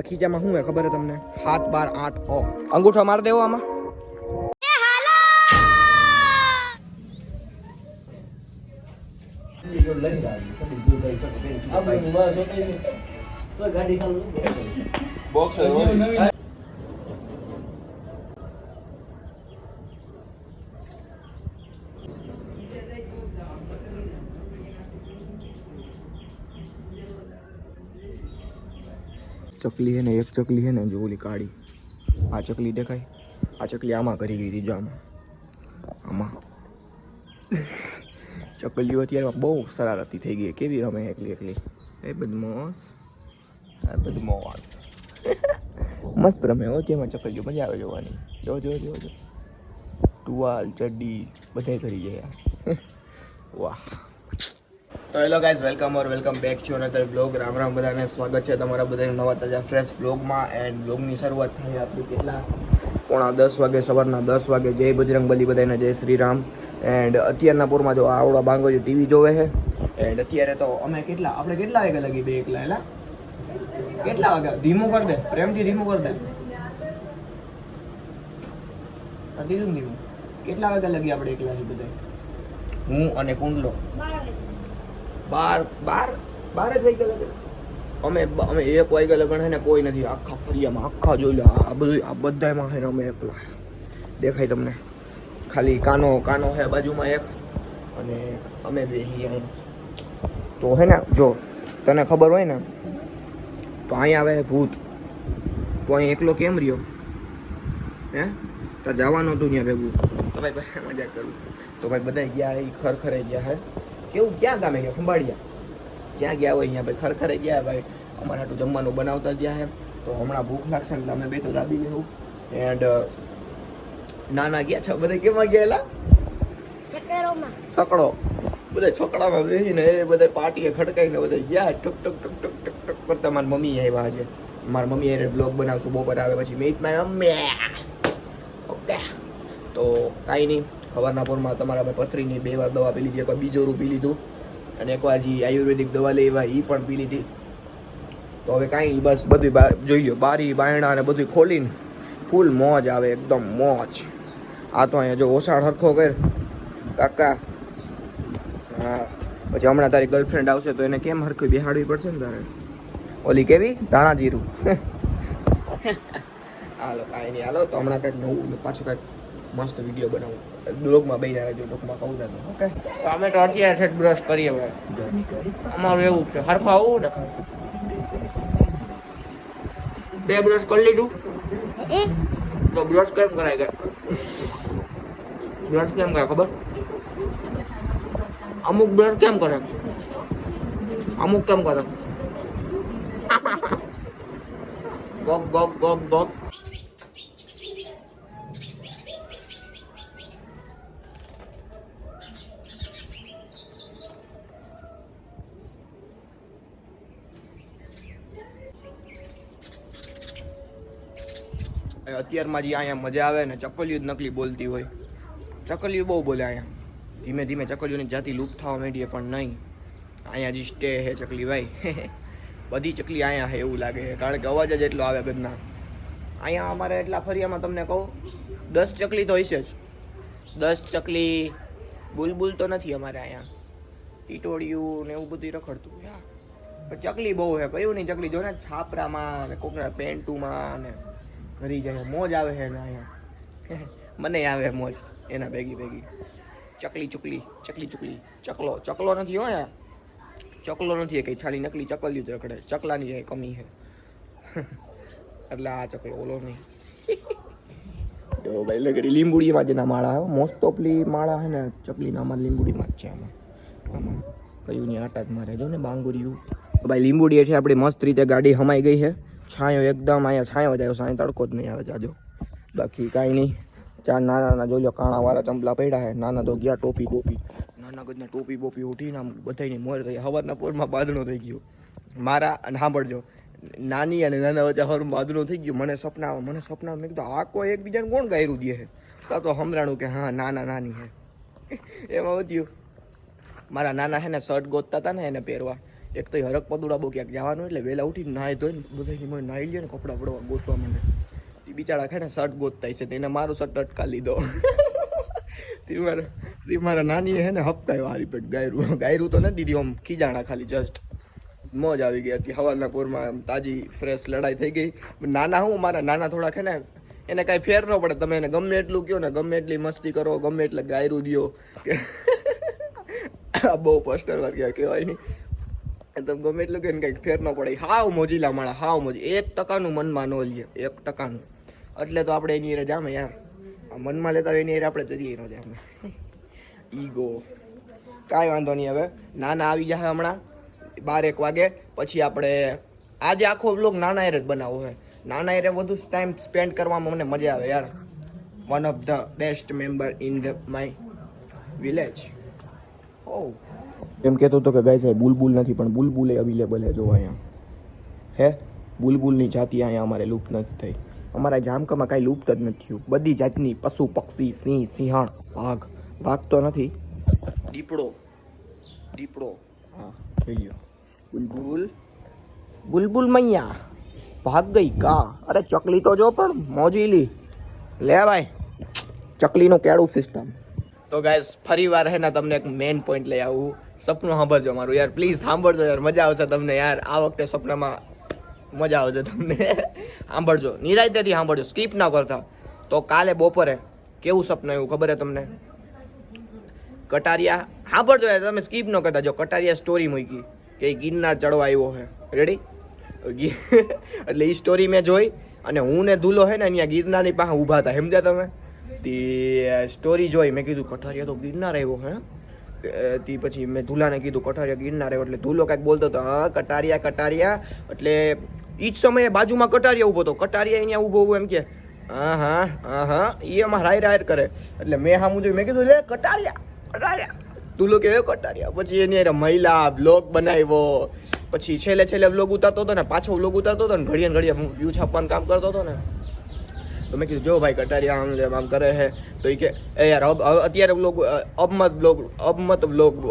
ખીચામાં શું હે ખબર હે તમને? હાથ બાર આઠ ઓ અંગૂઠો માર દેવો આમાં. ચકલી હે ને, એક ચકલી હે ને, જો ઓલી કાળી. આ ચકલી દેખાય? આ ચકલી આમાં કરી ગઈ હતી, જો આમાં. આમાં. ચકલીઓ અત્યારે બહુ શરારતી થઈ ગઈ. કેવી રમે એકલી એકલી. એ બદમાશ. આ બદમાશ. મસ્ત રમે હો તેમાં ચકલીઓ મજા આવે જોવાની. જો જો જો જો. ટુવાલ, ચડ્ડી, બધાય કરી જાય વાહ. તો hello guys welcome or welcome back છો અને અત્યારે બ્લોગ રામ રામ બધાને સ્વાગત છે તમારા બધાને નવા તાજા ફ્રેશ બ્લોગમાં એન્ડ બ્લોગની શરૂઆત થઈ આપણી કેટલા? પોણા દસ વાગે, સવારના દસ વાગે. જય બજરંગ બલી બધાને જય શ્રી રામ. એન્ડ અત્યારના પૂરમાં જો આવડા બાંગો જે ટીવી જોવે છે એન્ડ અત્યારે તો અમે કેટલા? આપણે કેટલા વાગે લગી બે એકલા એલા કેટલા વાગે ધીમું કર દે, પ્રેમથી ધીમું કર દે. દીધું ધીમું? કેટલા વાગે લગી આપણે એકલા બધા હું અને કુંડલો. બાર બાર બાર જ વાગ્યા લગન. અમે અમે એક વાગ્યા લગન હે ને કોઈ નથી. આખા ફરિયામાં, આખા જોઈ લો, આ બધું, આ બધામાં હે ને અમે એકલા. દેખાય તમને. ખાલી કાનો કાનો હે બાજુમાં એક અને અમે બે હી અહીંયા તો હે ને, જો, તને ખબર હોય ને, તો અહીંયા આવે ભૂત. તો અહીં એકલો કેમ રહ્યો? હે? તો જવાનું હતું ત્યાં ભેગું. તો ભાઈ મજા કરું. તો ભાઈ બધા ગયા એ ખરખરે ગયા હે. કેવું ક્યાં ગામે ગયા? ખંભાળિયા. જ્યાં ગયા હોય અહીંયા ભાઈ ખરખરે ગયા ભાઈ. અમારે આટલું જમવાનું બનાવતા ગયા હે તો હમણાં ભૂખ લાગશે ને એટલે અમે બે તો દાબી લેવું એન્ડ નાના ગયા છે બધા કેમાં ગયેલા સકડો બધા છોકરામાં બેસીને એ બધા પાર્ટીએ ખડકાઈને બધા ગયા. ટક ટક ટક ટક ટક ટક કરતા મારી મમ્મી આવ્યા છે મારા મમ્મી એને બ્લોગ બનાવશું બપોર આવે પછી. મેં મારી મમ્મી ઓકે. તો કાંઈ નહીં. સવારના પોરમાં તમારા મેં પથરીની બે વાર દવા પી લીધી એકવાર બીજો રૂ પી લીધું અને એકવાર જે આયુર્વેદિક દવા લેવા એ પણ પી લીધી. તો હવે કાંઈ બસ બધું જોઈ લો બારી, બાયણા અને બધું ખોલીને ફૂલ મોજ આવે, એકદમ મોજ. આ તો અહીંયા જો ઓસાડ હરખો કર. કાકા, હા, પછી હમણાં તારી ગર્લફ્રેન્ડ આવશે તો એને કેમ હરખી બેહાડવી પડશે ને તારે? ઓલી કેવી? ધાણા જીરું. હાલો, કાંઈ નહીં, હાલો, તો હમણાં કંઈક નવું પાછું કંઈક મસ્ત વીડિયો બનાવું. બ્લોગમાં બહીને રહેજો ટૂંકમાં કહું ને તો ઓકે અમે તો અત્યારે છે બ્રશ કરીએ હવે અમારું એવું છે હરખું આવું ને બે બ્રશ કરી લીધું તો બ્રશ કેમ કરાય ગયા બ્રશ કેમ કરે ખબર અમુક બ્રશ કેમ કરે અમુક કેમ કરે ગોગ ગોગ ગોગ ગોગ અત્યારમાં જે અહીંયા મજા આવે ને ચકલીઓ જ નકલી બોલતી હોય. ચકલીઓ બહુ બોલે અહીંયા. ધીમે ધીમે ચકલીઓની જાતિ લુપ્ત થવા માંડીએ પણ નહીં. અહીંયા જે સ્ટે હે ચકલી ભાઈ. બધી ચકલી અહીંયા હે એવું લાગે છે. કારણ કે અવાજ જ એટલો આવે ગદના. અહીંયા અમારે એટલા ફરિયામાં તમને કહું, દસ ચકલી તો હશે જ. દસ ચકલી, બુલબુલ તો નથી અમારે અહીંયા. ટીટોળિયું ને એવું બધું રખડતું હા. પણ ચકલી બહુ હે. કયું નહીં ચકલી? જો ને છાપરામાં ને કોકના પેન્ટુમાં ને ઘરી જાય મોજ આવે છે અહીંયા. મને આવે મોજ, એના ભેગી ભેગી. ચકલી ચુકલી ચકલી ચુકલી. ચકલો ચકલો નથી હોય. ચકલો નથી એ કઈ ખાલી નકલી ચકલ્યું જ રખડે. ચકલાની જાય કમી છે. એટલે આ ચકલો, ઓલો નહીં. તો ભાઈ કરી લીંબુડીમાં જેના માળા મોસ્ટ ઓફલી માળા છે ને, ચકલીના આમાં લીંબુડીમાં જ છે આમાં. આમાં કયું ની આટા જ મારે. જો ને બાંગુરિયું ભાઈ, લીંબુડીએ છે આપણી મસ્ત રીતે ગાડી હમાઈ ગઈ છે. છાંયો એકદમ અહીંયા છાંયો જ આવ્યો સાંય તડકો જ નહીં આવે, જાજો. બાકી કાંઈ નહીં. ચાર નાના નાના જોઈ લો કાણાવાળા ચંપલા પડ્યા છે. નાના તો ગયા ટોપી બોપી. નાના ગજના ટોપી બોપી ઉઠીને બધાની મોર થઈ હવાના પોરમાં બાદણો થઈ ગયો. મારા, અને સાંભળજો, નાની અને નાના વચ્ચે હરું બાદણો થઈ ગયું. મને સપના મને સપના. મેં કીધું, આ કોઈ એકબીજાને કોણ ગાયરું દે છે? તા હમરાણું કે, હા, નાના નાની છે. એમાં વધ્યું. મારા નાના હે ને, શર્ટ ગોતતા હતા ને એને પહેરવા. એક તો હરક પદુડા બહુ ક્યાંક જવાનું એટલે વહેલા ઉઠીને નાહી ધોઈને બધાની મને નાહી લે ને કપડાં પડવા ગોતવા માંડે. તે બિચારા ને શર્ટ ગોતતા છે તેને મારું શર્ટ અટકા લીધો. તે મારા તે મારા નાની હે ને હપકાયો હારી પેટ ગાયરું. ગાયરું તો નથી દીધી આમ ખીજાણા ખાલી જસ્ટ મોજ આવી ગઈ હતી. હવારના પૂરમાં આમ તાજી ફ્રેશ લડાઈ થઈ ગઈ. નાના હું, મારા નાના થોડાક હે ને એને કાંઈ ફેર ન પડે. તમે એને ગમે એટલું કહો ને, ગમે એટલી મસ્તી કરો, ગમે એટલે ગાયરું દ્યો. કે આ બહુ પર્સનલ વાત કહેવાય નહીં. તમે ગમે એટલું કહીને કંઈક ફેર ન પડે હાવ મોજીલા માળા હાવ મોજી. એક ટકાનું મનમાં ન લઈએ એક ટકાનું. એટલે તો આપણે એની હારે જામે યાર. આ મનમાં લેતા હોય એની હારે આપણે જઈએ ન જામે. ઈગો કાંઈ વાંધો નહીં હવે. નાના આવી જાય હમણાં બાર એક વાગે. પછી આપણે, આજે આખો વ્લોગ નાના એરે જ બનાવવો હોય. નાના એરે વધુ ટાઈમ સ્પેન્ડ કરવામાં મને મજા આવે યાર. One of the best member in the my village ઓ એમ કહેતો હતો કે ગાય સાહેબ, બુલબુલ નથી, પણ બુલબુલ એ અવેલેબલ છે જો અહીંયા. હે? બુલબુલની જાતિ અહીંયા અમારે લુપ્ત નથી થઈ. અમારા જામકામાં કાંઈ લુપ્ત જ નથી થયું. બધી જાતની પશુ, પક્ષી, સિંહ, સિંહણ, વાઘ. વાઘ તો નથી. દીપડો. દીપડો. હા, જોઈ લ્યો. બુલબુલ. બુલબુલ મૈયા. ભાગ ગઈ કા? અરે ચકલી તો જો પણ મોજીલી લે. ભાઈ. ચકલીનું કેળું સિસ્ટમ તો ગાય ફરી વાર હે ને તમને એક મેઇન પોઈન્ટ લઈ આવું. સપનું સાંભળજો મારું યાર પ્લીઝ સાંભળજો યાર, મજા આવશે તમને યાર. આ વખતે સપનામાં મજા આવશે તમને. સાંભળજો, નિરાયતેથી સાંભળજો સ્કીપ ના કરતા. તો કાલે બપોરે કેવું સપનું આવ્યું ખબર હે તમને? કટારિયા, સાંભળજો યાર, તમે સ્કીપ ન કરતા. જો કટારિયા સ્ટોરી મૂકી કે ગિરનાર ચડવા આવ્યો છે રેડી એટલે એ સ્ટોરી મેં જોઈ અને હું ને ધૂલો હે ને અહીંયા ગિરનારની પાસે ઊભા હતા. સમજ્યા તમે? તે સ્ટોરી જોઈ. મેં કીધું કઠારિયા તો ગિરનાર આવ્યો હે. તે પછી મેં ધૂલાને કીધું કટારિયા ગિરનાર એટલે ધૂલો કાંઈક બોલતો હતો, હા કટારિયા કટારિયા એટલે એ જ સમયે બાજુમાં કટારિયા ઊભો હતો. કટારિયા અહીંયા ઊભો હોય એમ કે, હા હા હા હા. એ એમાં રાય રાય કરે. એટલે મેં હા જોયું મેં કીધું, લે કટારિયા કટારિયા ધૂલો કે કટારિયા પછી એની અરે મહિલા બ્લોગ બનાવ્યો. પછી છેલ્લે છેલ્લે બ્લોગ ઉતારતો હતો ને, પાછો બ્લોગ ઉતારતો હતો ને, ઘડીએ ઘડીએ હું વ્યૂ છાપવાનું કામ કરતો હતો ને તો મેં કીધું, જો ભાઈ કટારિયા આમ જેમ આમ કરે છે. તો એ કે, એ યાર, અબ અત્યારે બ્લોગ અબમત બ્લોગ અબમત બ્લોગ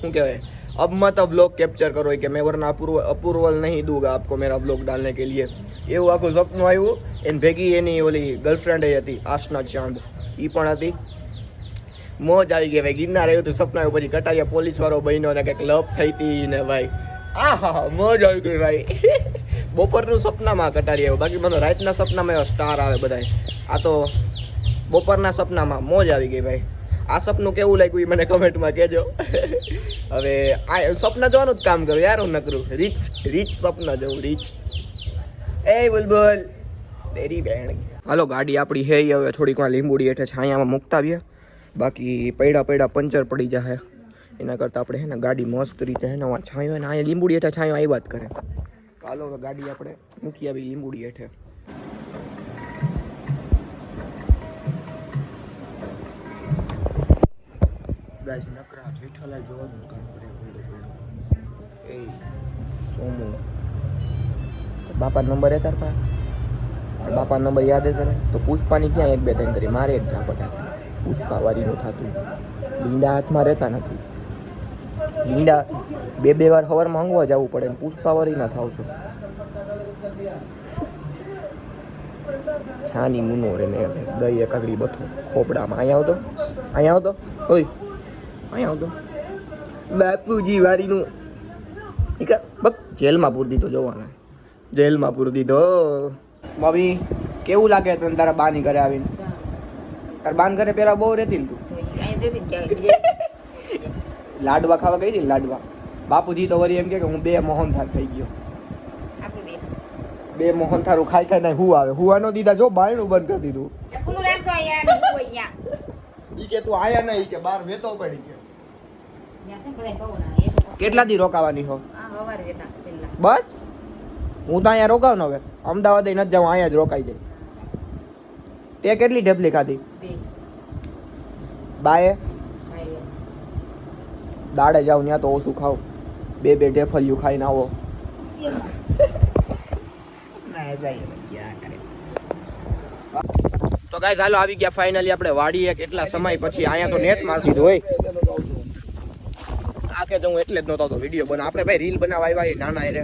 શું કહેવાય? અબમત બ્લોગ કેપ્ચર કરો એ કે, મેં વરના અપૂર્વ, અપૂર્વલ નહીં દૂંગા આપકો મેરા બ્લોગ ડાલને કે लिए એવું આખું સપનું આવ્યું, એને ભેગી એની ઓલી ગર્લફ્રેન્ડ એ હતી, આસના ચાંદ. એ પણ હતી. મોજ આવી ગઈ, ભાઈ, ગિરનાર આવ્યું હતું સપના આવ્યું, પછી કટારિયા પોલીસ વાળો બન્યો ને કંઈક લપ થઈ હતી ને ભાઈ. આ હા મોજ આવી ગઈ, ભાઈ. બપોરનું સપનામાં કટારી આવ્યો. બાકી મને રાતના સપનામાં એવા સ્ટાર આવે બધાય. આ તો બપોરના સપનામાં મોજ આવી ગઈ ભાઈ. આ સપનું કેવું લાગ્યું એ મને કમેન્ટમાં કહેજો. હવે આ સપના જોવાનું જ કામ કરું યાર હું નકરું. રીચ રીચ સપના જવું રીચ. એ બુલબુલ, તેરી બહેણ હાલો, ગાડી આપણી હે હવે થોડીક વાર લીંબુડી હેઠે છાયામાં મૂકતા આવીએ બાકી પૈડા પૈડા પંચર પડી જાય એના કરતાં આપણે હે ને ગાડી મસ્ત રીતે હે ને છાંયો ને અહીંયા લીંબુડી હેઠે છાંયો આવી વાત કરે. હાલો હવે ગાડી આપણે મૂકી આવી લીંબુડી હેઠે. ગાઈસ, નકરા જેઠાલાલ જોવાનું કામ કરે પડ્યો પડ્યો એ, ચોમું. બાપા નંબર હે તાર બાપા નંબર યાદ હે તને? તો પુષ્પાની ક્યાં એક બે ત્રણ કરી મારે એક ઝાપટ પુષ્પા વારીનું થતું. લીંડા હાથમાં રહેતા નથી. લીંડા બે બે વાર હવારમાં હંગવા જવું પડે ને પુષ્પા વારી ના થાવ છો. છાની મુનો રે ને દહીં કાકડી બથો ખોપડામાં અહીંયા આવતો અહીંયા આવતો ઓય અહીંયા આવતો. બાપુજી કા બક જેલમાં પૂરી દીધો જોવાના. જેલમાં પૂરી દીધો. મમ્મી કેવું લાગે તને તારા બાની ઘરે આવીને? તાર બાન ઘરે પેલા બહુ રહેતી ને તું? લાડવા ખાવા ગઈ હતી લાડવા? બાપુજી તો વળી એમ કે હું બે મોહન થાર થઈ ગયો બે. મોહન થારું ખાઈ ખાઈ ને હું આવે? હુવા નો દીધા? જો બાયણું બંધ કરી દીધું. ઈ કે તું આયા નહીં કે બાર વેતો પડી ગયો કેટલા દી રોકાવાની હો? બસ? હું તો અહીંયા રોકાવ ને હવે. અમદાવાદ નથી જાઉં અહીંયા જ રોકાઈ જાય. તે કેટલી ઢેપલી ખાધી? બાએ? દાડે જાવ ત્યાં તો ઓછું ખાવ બે બે ઢેફળિયું ખાઈને આવો. તો ગાઈસ હાલો આવી ગયા ફાઇનલી આપણે વાડીએ. કેટલા સમય પછી અહીંયા તો નેટ મારતી હોય. આ છે હું એટલે જ નહોતો તો વીડિયો બના આપણે ભાઈ રીલ બનાવવા આવ્યા નાના એરે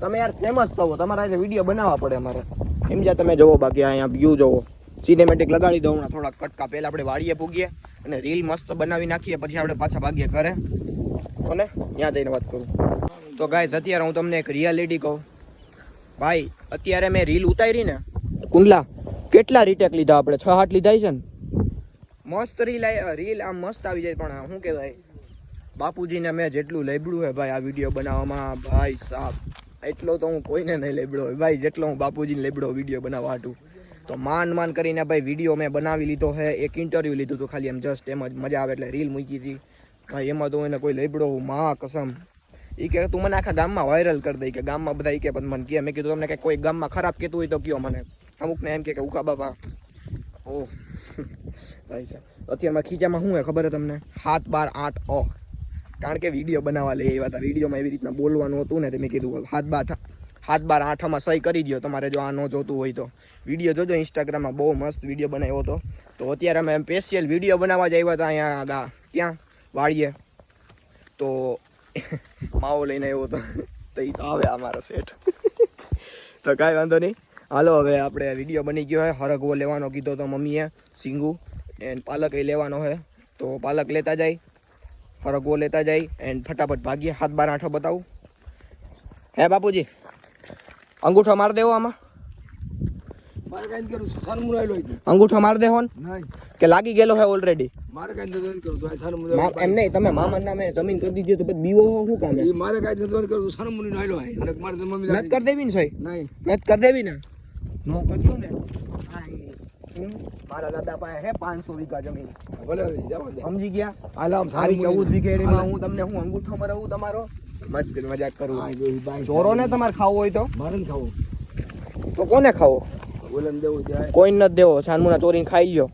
તમે યાર ફેમસ થવો તમારે આજે વીડિયો બનાવવા પડે અમારે. જ્યાં તમે જોવો બાકી અહીંયા વ્યૂ જોવો સિનેમેટિક લગાડી દઉં થોડાક કટકા પહેલાં આપણે વાડીએ પૂગીએ અને રીલ મસ્ત બનાવી નાખીએ પછી આપણે પાછા ભાગીએ ઘરે. અને ત્યાં જઈને વાત કરું. તો ગાઈસ, અત્યારે હું તમને એક રિયાલિટી કહું. ભાઈ, અત્યારે મેં રીલ ઉતારી ને, કુંડલા, કેટલા રીટેક લીધા આપણે? છ આઠ લીધા છે ને? મસ્ત રીલ રીલ આમ મસ્ત આવી જાય, પણ શું કહેવાય? બાપુજીને મેં જેટલું લેબડું હે ભાઈ, આ વીડિયો બનાવવામાં, ભાઈ સાહેબ એટલો તો હું કોઈને નહીં લેબડો ભાઈ, જેટલો હું બાપુજીને લેબડો વીડિયો બનાવવા હાટું. તો માન માન કરીને ભાઈ વીડિયો મેં બનાવી લીધો છે એક ઇન્ટરવ્યૂ લીધું હતું ખાલી, એમ જસ્ટ એમ જ મજા આવે એટલે રીલ મૂકી હતી. ભાઈ એમાં તો એને કોઈ લેબડો માં, કસમ. એ કે તું મને આખા ગામમાં વાયરલ કરી દઈ કે ગામમાં બધા એ કે મને કે. મેં કીધું, તમને કે કોઈ ગામમાં ખરાબ કહેતું હોય તો કયો મને. અમુકને એમ કે ઉકા બાપા. ઓહ. ભાઈ સાહેબ, અત્યારમાં ખીચામાં શું હે ખબર હે તમને? સાત બાર આઠ અ. કારણ કે વીડિયો બનાવવા લઈ આવ્યા હતા. વિડીયોમાં એવી રીતના બોલવાનું હતું ને, તે મેં કીધું હાથ બાર હાથ બાર આઠમાં સહી કરી દો તમારે જો આ ન જોતું હોય તો. વીડિયો જોજો ઇન્સ્ટાગ્રામમાં બહુ મસ્ત વીડિયો બનાવ્યો હતો. તો અત્યારે અમે સ્પેશિયલ વીડિયો બનાવવા જ આવ્યા હતા અહીંયા ત્યાં વાળીએ. તો માવો લઈને આવ્યો હતો તો એ તો આવે અમારો સેટ. તો કાંઈ વાંધો નહીં. હાલો હવે આપણે વીડિયો બની ગયો હોય હરગવો લેવાનો કીધો તો મમ્મીએ સિંગુ એન્ડ પાલક એ લેવાનો હોય તો પાલક લેતા જાય હરગવો લેતા જાય એન્ડ ફટાફટ ભાગીએ. હાથ બાર આઠો બતાવું. હે બાપુજી અંગૂઠો માર દેવો આમાં. અંગૂઠો માર દેવો ને? કે લાગી ગયેલો હે ઓલરેડી મારે કાંઈ નથી કરું તો આ સારું એમ નહીં તમે મામા નામે જમીન કરી દીધી તો પછી બીવો શું કામ મારે કાંઈ નથી કરું સારું મુની નાયલો હોય. મારે મમ્મી કરી દેવી ને નહીં. નત કરી દેવી ને? નો કરજો ને? મારા દાદા પાસે હે પાંચસો વીઘા જમીન. સમજી ગયા? હાલ આમ સારી ચૌદ વીઘેડીમાં હું તમને હું અંગૂઠો મરાવું તમારો? મસ્ત મજાક કરું. ચોરો ને તમારે ખાવો હોય તો? મારે ને ખાવું. તો કોને ખાવો? બોલન દેવું કોઈને નથી દેવો. સાનમુના ચોરીને ખાઈ લ્યો.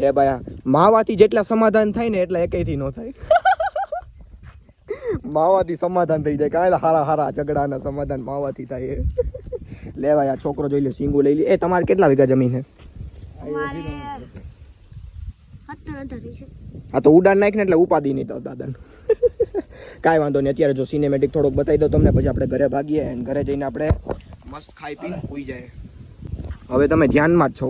લે ભાઈ માવાથી જેટલા સમાધાન થાય ને એટલા એકેયથી ન થાય. માવાથી સમાધાન થઈ જાય કાંઈ હારા હારા ઝઘડાના સમાધાન માવાથી થાય. લે ભાઈ આ છોકરો જોઈ લે સિંગુ લઈ લે. એ તમારે કેટલા વીઘા જમીન છે? આ તો ઉડાન નાખ ને એટલે ઉપાધિ નહીં તો દાદા. કાંઈ વાંધો નહીં અત્યારે જો સિનેમેટિક થોડોક બતાવી દો તમને પછી આપણે ઘરે ભાગીએ અને ઘરે જઈને આપણે મસ્ત ખાઈ પીને સૂઈ જાય હવે તમે ધ્યાનમાં જ છો.